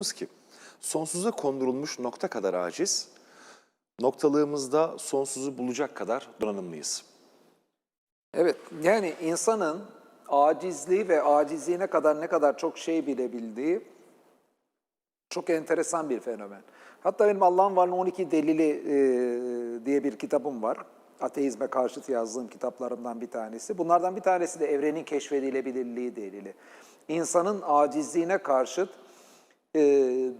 ki sonsuza kondurulmuş nokta kadar aciz, noktalığımızda sonsuzu bulacak kadar donanımlıyız. Evet, yani insanın acizliği ve acizliğine kadar ne kadar çok şey bilebildiği çok enteresan bir fenomen. Hatta benim Allah'ın varlığı 12 delili e, diye bir kitabım var. Ateizme karşıt yazdığım kitaplarımdan bir tanesi. Bunlardan bir tanesi de evrenin keşfedilebilirliği delili. İnsanın acizliğine karşıt e,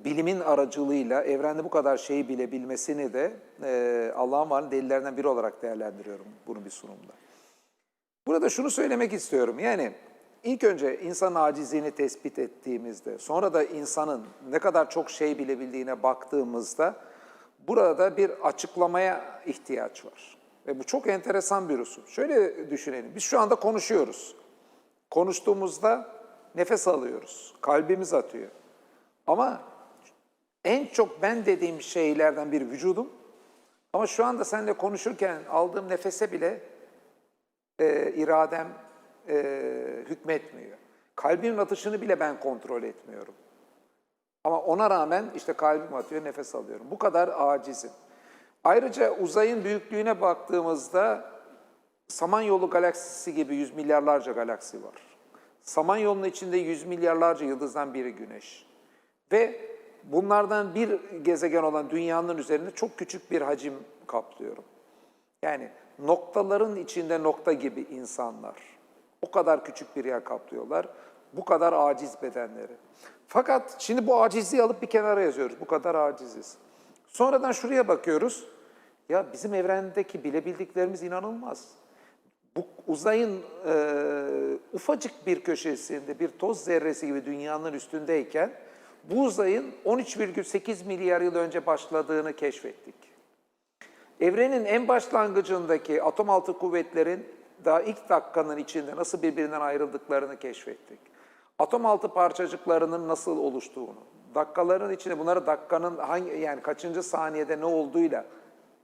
bilimin aracılığıyla evrende bu kadar şeyi bilebilmesini de e, Allah'ın varlığı delillerinden biri olarak değerlendiriyorum bunu bir sunumda. Burada şunu söylemek istiyorum. Yani ilk önce insan acizliğini tespit ettiğimizde, sonra da insanın ne kadar çok şey bilebildiğine baktığımızda burada bir açıklamaya ihtiyaç var. Ve bu çok enteresan bir husus. Şöyle düşünelim. Biz şu anda konuşuyoruz. Konuştuğumuzda nefes alıyoruz. Kalbimiz atıyor. Ama en çok ben dediğim şeylerden bir vücudum. Ama şu anda seninle konuşurken aldığım nefese bile e, iradem e, hükmetmiyor. Kalbimin atışını bile ben kontrol etmiyorum. Ama ona rağmen işte kalbim atıyor, nefes alıyorum. Bu kadar acizim. Ayrıca uzayın büyüklüğüne baktığımızda Samanyolu galaksisi gibi yüz milyarlarca galaksi var. Samanyolu'nun içinde yüz milyarlarca yıldızdan biri Güneş. Ve bunlardan bir gezegen olan Dünya'nın üzerinde çok küçük bir hacim kaplıyorum. Yani noktaların içinde nokta gibi insanlar. O kadar küçük bir yer kaplıyorlar. Bu kadar aciz bedenleri. Fakat şimdi bu acizliği alıp bir kenara yazıyoruz. Bu kadar aciziz. Sonradan şuraya bakıyoruz. Ya bizim evrendeki bilebildiklerimiz inanılmaz. Bu uzayın e, ufacık bir köşesinde bir toz zerresi gibi dünyanın üstündeyken bu uzayın 13,8 milyar yıl önce başladığını keşfettik. Evrenin en başlangıcındaki atom altı kuvvetlerin daha ilk dakikanın içinde nasıl birbirinden ayrıldıklarını keşfettik. Atom altı parçacıklarının nasıl oluştuğunu, dakikaların içinde bunları dakikanın hangi yani kaçıncı saniyede ne olduğuyla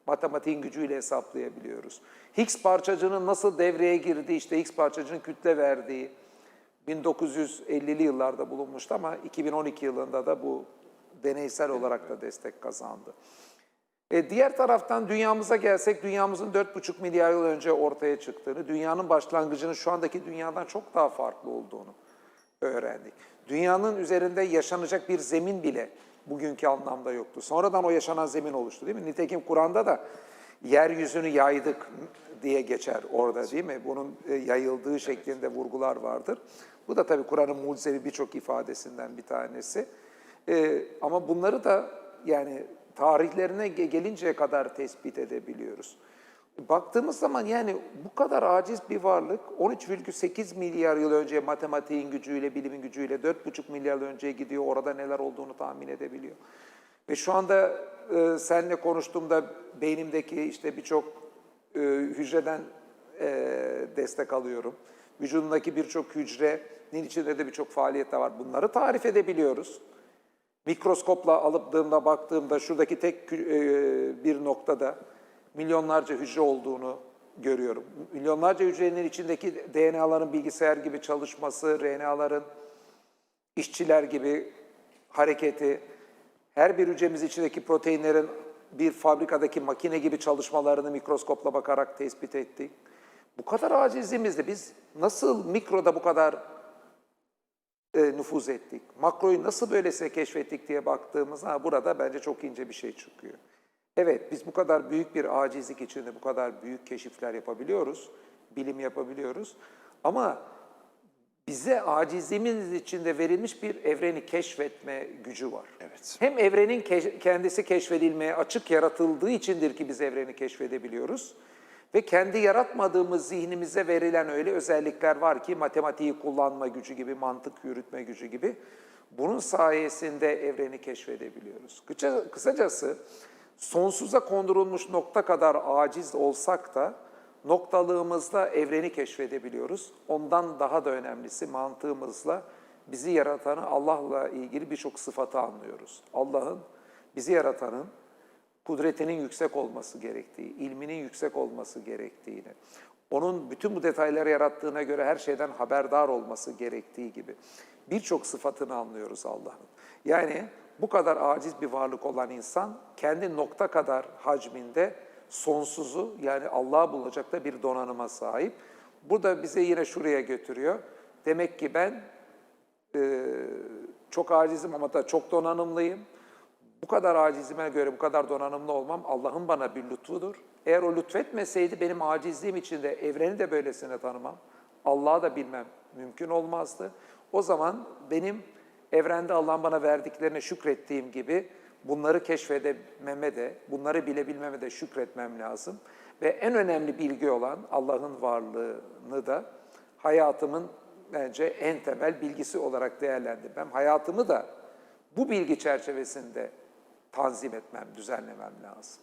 matematiğin gücüyle hesaplayabiliyoruz. Higgs parçacığının nasıl devreye girdiği, işte Higgs parçacığının kütle verdiği 1950'li yıllarda bulunmuştu ama 2012 yılında da bu deneysel olarak da destek kazandı. E, diğer taraftan dünyamıza gelsek, dünyamızın 4,5 milyar yıl önce ortaya çıktığını, dünyanın başlangıcının şu andaki dünyadan çok daha farklı olduğunu öğrendik. Dünyanın üzerinde yaşanacak bir zemin bile bugünkü anlamda yoktu. Sonradan o yaşanan zemin oluştu değil mi? Nitekim Kur'an'da da yeryüzünü yaydık diye geçer orada değil mi? Bunun e, yayıldığı şeklinde vurgular vardır. Bu da tabii Kur'an'ın mucizevi birçok ifadesinden bir tanesi. E, ama bunları da yani tarihlerine ge- gelinceye kadar tespit edebiliyoruz. Baktığımız zaman yani bu kadar aciz bir varlık 13,8 milyar yıl önce matematiğin gücüyle, bilimin gücüyle 4,5 milyar yıl önceye gidiyor. Orada neler olduğunu tahmin edebiliyor. Ve şu anda e, seninle konuştuğumda beynimdeki işte birçok e, hücreden e, destek alıyorum. Vücudumdaki birçok hücrenin içinde de birçok faaliyetler var. Bunları tarif edebiliyoruz. Mikroskopla alıldığımda baktığımda şuradaki tek e, bir noktada milyonlarca hücre olduğunu görüyorum. Milyonlarca hücrenin içindeki DNA'ların bilgisayar gibi çalışması, RNA'ların işçiler gibi hareketi, her bir hücremiz içindeki proteinlerin bir fabrikadaki makine gibi çalışmalarını mikroskopla bakarak tespit ettik. Bu kadar acizliğimizde biz nasıl mikroda bu kadar e, nüfuz ettik? Makroyu nasıl böylesine keşfettik diye baktığımızda burada bence çok ince bir şey çıkıyor. Evet biz bu kadar büyük bir acizlik içinde bu kadar büyük keşifler yapabiliyoruz, bilim yapabiliyoruz. Ama bize acizliğimiz içinde verilmiş bir evreni keşfetme gücü var. Evet. Hem evrenin keş- kendisi keşfedilmeye açık yaratıldığı içindir ki biz evreni keşfedebiliyoruz. Ve kendi yaratmadığımız zihnimize verilen öyle özellikler var ki matematiği kullanma gücü gibi, mantık yürütme gücü gibi. Bunun sayesinde evreni keşfedebiliyoruz. Kısa, kısacası sonsuza kondurulmuş nokta kadar aciz olsak da noktalığımızla evreni keşfedebiliyoruz. Ondan daha da önemlisi mantığımızla bizi yaratanı Allah'la ilgili birçok sıfatı anlıyoruz. Allah'ın bizi yaratanın kudretinin yüksek olması gerektiği, ilminin yüksek olması gerektiğini, onun bütün bu detayları yarattığına göre her şeyden haberdar olması gerektiği gibi birçok sıfatını anlıyoruz Allah'ın. Yani bu kadar aciz bir varlık olan insan kendi nokta kadar hacminde sonsuzu yani Allah'ı bulacak da bir donanıma sahip. Bu da bize yine şuraya götürüyor. Demek ki ben e, çok acizim ama da çok donanımlıyım. Bu kadar acizime göre bu kadar donanımlı olmam Allah'ın bana bir lütfudur. Eğer o lütfetmeseydi benim acizliğim içinde evreni de böylesine tanımam, Allah'ı da bilmem mümkün olmazdı. O zaman benim evrende Allah'ın bana verdiklerine şükrettiğim gibi bunları keşfedememe de, bunları bilebilmeme de şükretmem lazım. Ve en önemli bilgi olan Allah'ın varlığını da hayatımın bence en temel bilgisi olarak değerlendirmem. Hayatımı da bu bilgi çerçevesinde tanzim etmem, düzenlemem lazım.